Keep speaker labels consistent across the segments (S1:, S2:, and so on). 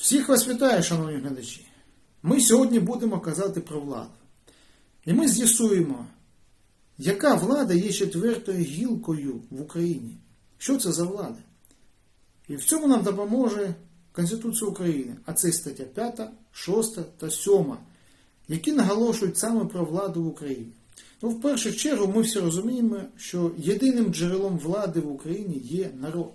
S1: Всіх вас вітаю, шановні глядачі. Ми сьогодні будемо казати про владу. І ми з'ясуємо, яка влада є четвертою гілкою в Україні. Що це за влада? І в цьому нам допоможе Конституція України, а це стаття 5, 6 та 7, які наголошують саме про владу в Україні. Ну, в першу чергу, ми всі розуміємо, що єдиним джерелом влади в Україні є народ.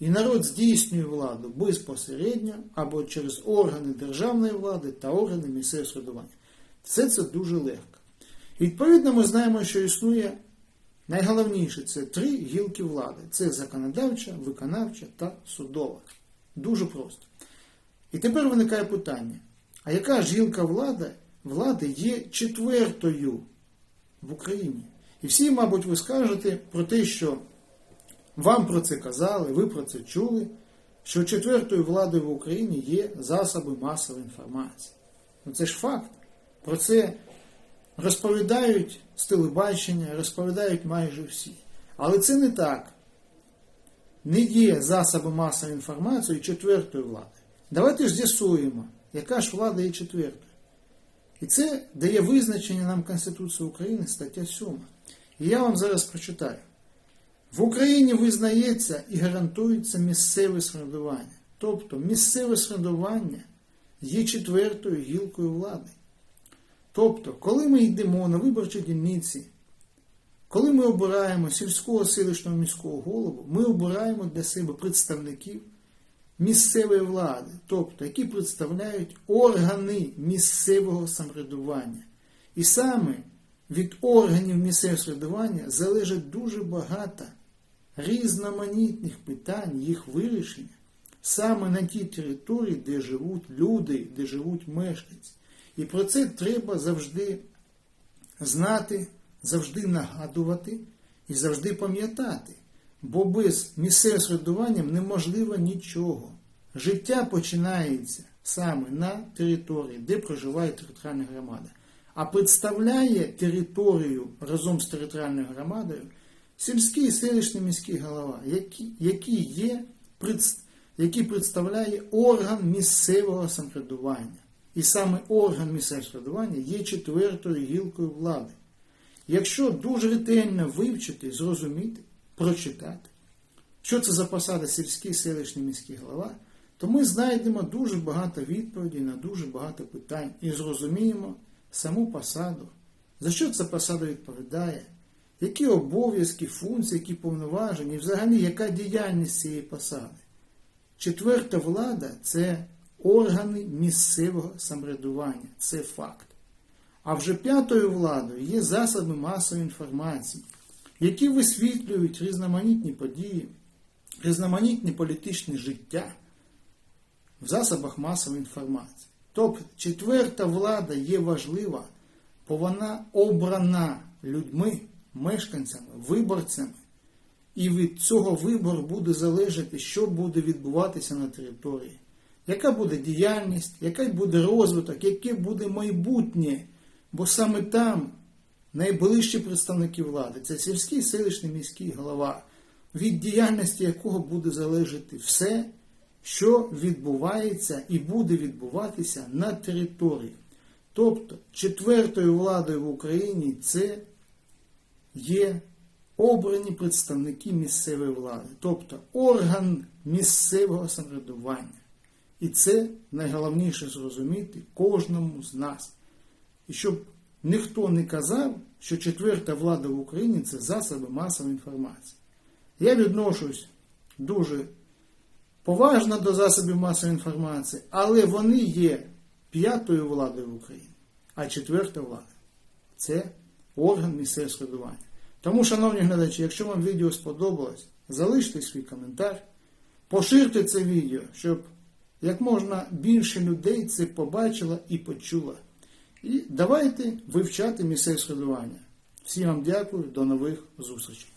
S1: І народ здійснює владу безпосередньо або через органи державної влади та органи місцевого самоврядування. Все це дуже легко. Відповідно, ми знаємо, що існує найголовніше це три гілки влади: це законодавча, виконавча та судова. Дуже просто. І тепер виникає питання: а яка ж гілка влади, влади є четвертою в Україні? І всі, мабуть, ви скажете про те, що вам про це казали, ви про це чули, що четвертою владою в Україні є засоби масової інформації. Ну це ж факт. Про це розповідають з телебачення, розповідають майже всі. Але це не так. Не є засоби масової інформації четвертою владою. Давайте ж з'ясуємо, яка ж влада є четвертою. І це дає визначення нам Конституції України, стаття 7. І я вам зараз прочитаю. В Україні визнається і гарантується місцеве самоврядування. Тобто місцеве самоврядування є четвертою гілкою влади. Тобто, коли ми йдемо на виборчі дільниці, коли ми обираємо сільського селищного міського голову, ми обираємо для себе представників місцевої влади, тобто, які представляють органи місцевого самоврядування. І саме від органів місцевого самоврядування залежить дуже багато різноманітних питань, їх вирішення саме на тій території, де живуть люди, де живуть мешканці. І про це треба завжди знати, завжди нагадувати і завжди пам'ятати. Бо без місцевого середування неможливо нічого. Життя починається саме на території, де проживає територіальна громада. А представляє територію разом з територіальною громадою сільський селищний міський голова, який, який, є, який представляє орган місцевого самоврядування. І саме орган місцевого самоврядування є четвертою гілкою влади. Якщо дуже ретельно вивчити, зрозуміти, прочитати, що це за посада сільський селищний міський голова, то ми знайдемо дуже багато відповідей на дуже багато питань і зрозуміємо саму посаду, за що ця посада відповідає, які обов'язки, функції, які повноваження, і взагалі яка діяльність цієї посади. Четверта влада це органи місцевого самоврядування. Це факт. А вже п'ятою владою є засоби масової інформації, які висвітлюють різноманітні події, різноманітні політичні життя в засобах масової інформації. Тобто четверта влада є важлива, бо вона обрана людьми, мешканцями, виборцями. І від цього вибору буде залежати, що буде відбуватися на території, яка буде діяльність, який буде розвиток, яке буде майбутнє. Бо саме там найближчі представники влади це сільський селищний міський голова, від діяльності якого буде залежати все, що відбувається і буде відбуватися на території. Тобто четвертою владою в Україні це є обрані представники місцевої влади, тобто орган місцевого самоврядування. І це найголовніше зрозуміти кожному з нас. І щоб ніхто не казав, що четверта влада в Україні це засоби масової інформації. Я відношусь дуже поважно до засобів масової інформації, але вони є п'ятою владою в Україні, а четверта влада це орган місцевого складування. Тому, шановні глядачі, якщо вам відео сподобалось, залиште свій коментар, поширте це відео, щоб як можна більше людей це побачило і почуло. І давайте вивчати місцеве складування. Всім вам дякую, до нових зустрічей.